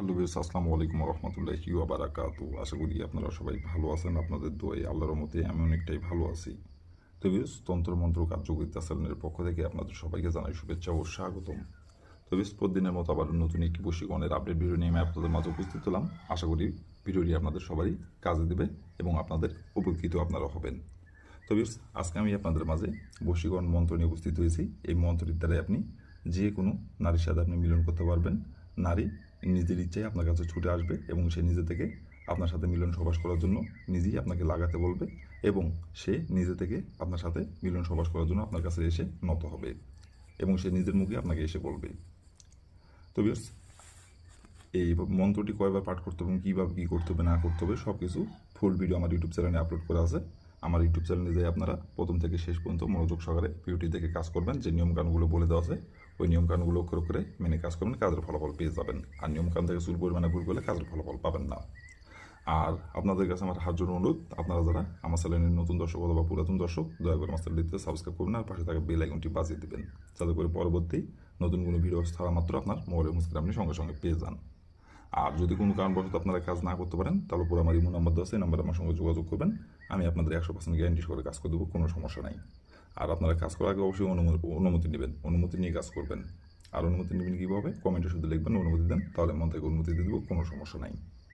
Hello base আসসালামু আলাইকুম রহমতুল্লাহি বারাকাতু। আশা করি আপনারা সবাই ভালো আছেন, আপনাদের দোয়াই আল্লাহর মতে আমি অনেকটাই ভালো আছি। তো বেশ তন্ত্রমন্ত্র কার্যকরিতা চ্যানেলের পক্ষ থেকে আপনাদের সবাইকে জানাই শুভেচ্ছা ও স্বাগতম। তো বেশ প্রতিদিনের মতো আবার নতুন একটি বশীকরণের আপডেট ভিডিও নিয়ে আমি আপনাদের মাঝে উপস্থিত হলাম। আশা করি ভিডিওটি আপনাদের সবারই কাজে দেবে এবং আপনাদের উপকৃত আপনারা হবেন। তো বেশ আজকে আমি আপনাদের মাঝে বশীকরণ মন্ত্র নিয়ে উপস্থিত হয়েছি। এই মন্ত্রটির দ্বারাই আপনি যে কোনো নারীর সাথে আপনি মিলন করতে পারবেন। নারী নিজের ইচ্ছায় আপনার কাছে ছুটে আসবে এবং সে নিজে থেকে আপনার সাথে মিলন সবাস করার জন্য নিজেই আপনাকে লাগাতে বলবে এবং সে নিজে থেকে আপনার সাথে মিলন সবাস করার জন্য আপনার কাছে এসে নত হবে এবং সে নিজের মুখে আপনাকে এসে বলবে। তো বিয়ার্স এই মন্ত্রটি কয়বার পাঠ করতে হবে এবং কীভাবে কী করতে হবে, না করতে হবে সব কিছু ফুল ভিডিও আমার ইউটিউব চ্যানেলে আপলোড করা আছে। আমার ইউটিউব চ্যানেলে যাই আপনারা প্রথম থেকে শেষ পর্যন্ত মনোযোগ সহকারে ভিডিওটি দেখে কাজ করবেন, যে নিয়মকানুনগুলো বলে দেওয়া আছে, ওই নিয়মকানুনগুলো অক্ষর করে মেনে কাজ করবেন, কাজের ফলাফল পেয়ে যাবেন। আর নিয়মকানুন থেকে চুল পরিমাণে ভুল করলে কাজের ফলাফল পাবেন না। আর আপনাদের কাছে আমার হাত জোর অনুরোধ, আপনারা যারা আমার চ্যানেলের নতুন দর্শক অথবা পুরাতন দর্শক, দয়া করে আমার চ্যানেলটিতে সাবস্ক্রাইব করবেন আর পাশে থাকা বেল আইকনটি বাজিয়ে দেবেন, যাতে করে পরবর্তী নতুন কোনো ভিডিও ছাড়া মাত্র আপনার মোবাইলের মুস্কিল আপনি সঙ্গে সঙ্গে পেয়ে যান। আর যদি কোনো কারণবশত আপনারা কাজ না করতে পারেন, তাহলে পুরো আমার ইমো নাম্বার দেওয়া এই নাম্বারে আমার সঙ্গে যোগাযোগ করবেন। আমি আপনাদের একশো পার্সেন্ট গ্যারান্টি সহকারে কাজ করে দেবো, কোনো সমস্যা নাই। আর আপনারা কাজ করার আগে অবশ্যই অনুমতি অনুমতি নেবেন, অনুমতি নিয়ে কাজ করবেন। আর অনুমতি নেবেন কীভাবে? কমেন্টে শুধু লিখবেন, অনুমতি দেন, তাহলে মন থেকে অনুমতি দিয়ে দেবো, কোনো সমস্যা নাই।